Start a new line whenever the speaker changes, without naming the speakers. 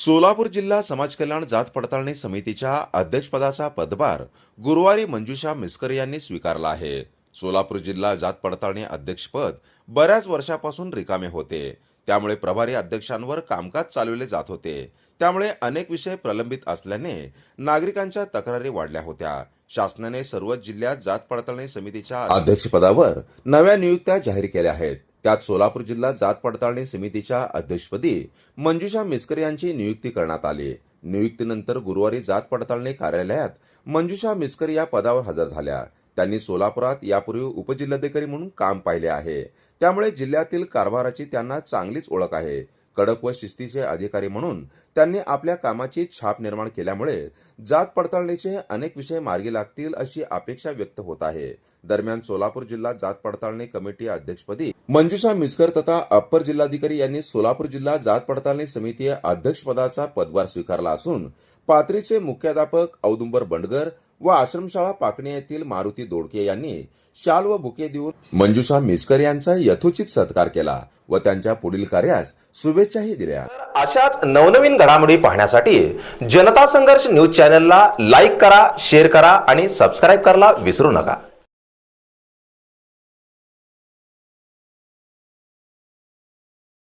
सोलापूर जिल्हा समाज कल्याण जात पडताळणी समितीच्या अध्यक्षपदाचा पदभार गुरुवारी मंजुषा मिस्कर यांनी स्वीकारला आहे. सोलापूर जिल्हा जात पडताळणी अध्यक्षपद बऱ्याच वर्षापासून रिकामे होते. त्यामुळे प्रभारी अध्यक्षांवर कामकाज चालवले जात होते. त्यामुळे अनेक विषय प्रलंबित असल्याने नागरिकांच्या तक्रारी वाढल्या होत्या. शासनाने सर्वच जिल्ह्यात जात पडताळणी समितीच्या अध्यक्षपदावर नव्या नियुक्त्या जाहीर केल्या आहेत. त्यात सोलापूर जिल्हा जात पडताळणी समितीच्या अध्यक्षपदी मंजुषा मिस्कर यांची नियुक्ती करण्यात आली. नियुक्तीनंतर गुरुवारी जात पडताळणी कार्यालयात मंजुषा मिस्कर या पदावर हजर झाल्या. त्यांनी सोलापुरात यापूर्वी उपजिल्हाधिकारी म्हणून काम पाहिले आहे. त्यामुळे जिल्ह्यातील कारभाराची त्यांना चांगलीच ओळख आहे. कडक व शिस्तीचे अधिकारी म्हणून त्यांनी आपल्या कामाची छाप निर्माण केल्यामुळे जात पडताळणीचे अनेक विषय मार्गी लागतील अशी अपेक्षा व्यक्त होत आहे. दरम्यान सोलापूर जिल्हा जात पडताळणी कमिटी अध्यक्षपदी मंजुषा मिस्कर तथा अप्पर जिल्हाधिकारी यांनी सोलापूर जिल्हा जात पडताळणी समिती अध्यक्षपदाचा पदभार स्वीकारला असून पात्रीचे मुख्याध्यापक औदुंबर बंडगर व आश्रमशाळा पाकणे येथील मारुती दोडके यांनी शाल व बुके देऊन मंजुषा मिस्कर यांचा यथोचित सत्कार केला व त्यांच्या पुढील कार्यास शुभेच्छाही दिल्या.
अशाच नवनवीन घडामोडी पाहण्यासाठी जनता संघर्ष न्यूज चॅनलला लाईक करा शेअर करा आणि सबस्क्राईब करायला विसरू नका.